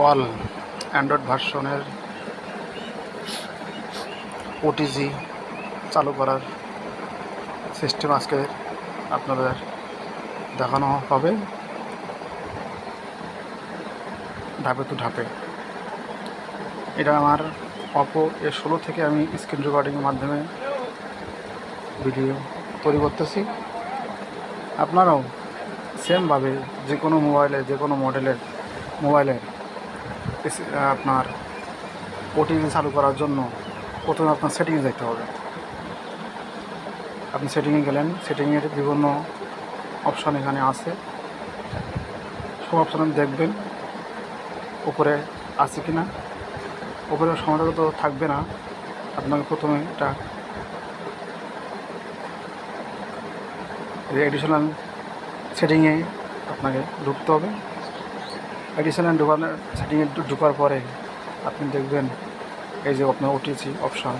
ওয়াল Android ভার্সনের OTG চালু করার সিস্টেম আজকে আপনাদের দেখানো হবে। ধাপে টু ধাপে। এটা আমার অপো এ ষোলো থেকে আমি স্ক্রিন রেকর্ডিংয়ের মাধ্যমে ভিডিও তৈরি করতেছি। আপনারাও সেমভাবে যে কোনো মোবাইলে যে কোনো মডেলের মোবাইলের আপনার ওটিভি চালু করার জন্য প্রথমে আপনার সেটিংয়ে যেতে হবে। আপনি সেটিংয়ে গেলেন সেটিংয়ের বিভিন্ন অপশান এখানে আছে। সব অপশান দেখবেন, উপরে আছে কি না উপরে সময়টা তো থাকবে না, আপনাকে প্রথমে এটা এডিশনাল সেটিংয়ে আপনাকে ঢুকতে হবে। এডিশনাল ঢুকানোর সেটিংয়ে ঢুকার পরে আপনি দেখবেন এই যে আপনার ওটিসি অপশান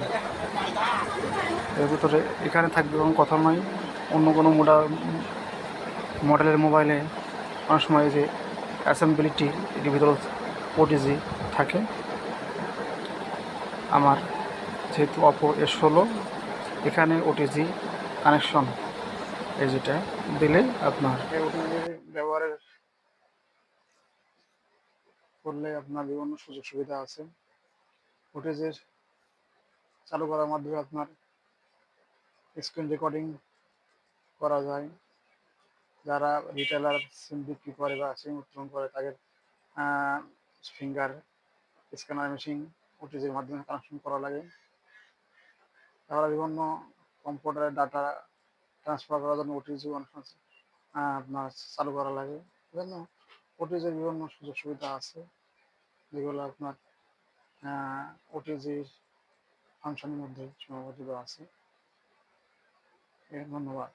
এর ভিতরে এখানে থাকবে এবং কথা নয়, অন্য কোনো মোডা মডেলের মোবাইলে অনেক সময় যে অ্যাসেম্বলিটি এটির ভিতরে ওটিজি থাকে। আমার যেহেতু অপো এস ষোলো, এখানে ওটিজি কানেকশন এই যেটা দিলে আপনার ব্যবহারের করলে আপনার বিভিন্ন সুযোগ সুবিধা আছে। ফুটেজের চালু করার মাধ্যমে আপনার স্ক্রিন রেকর্ডিং করা যায়। যারা রিটেলার সিম বিক্রি করে বা সিম উত্তোলন করে, তাদের ফিঙ্গার স্ক্যানার মেশিন ওটিজির মাধ্যমে কানেকশন করা লাগে। তারা বিভিন্ন কম্পিউটারের ডাটা ট্রান্সফার করার জন্য ওটিজি আপনার চালু করা লাগে। বিভিন্ন ওটিজির বিভিন্ন সুযোগ সুবিধা আছে। যেগুলো আপনার ওটিজির ফাংশনের মধ্যে সীমাবদ্ধ আছে। ধন্যবাদ।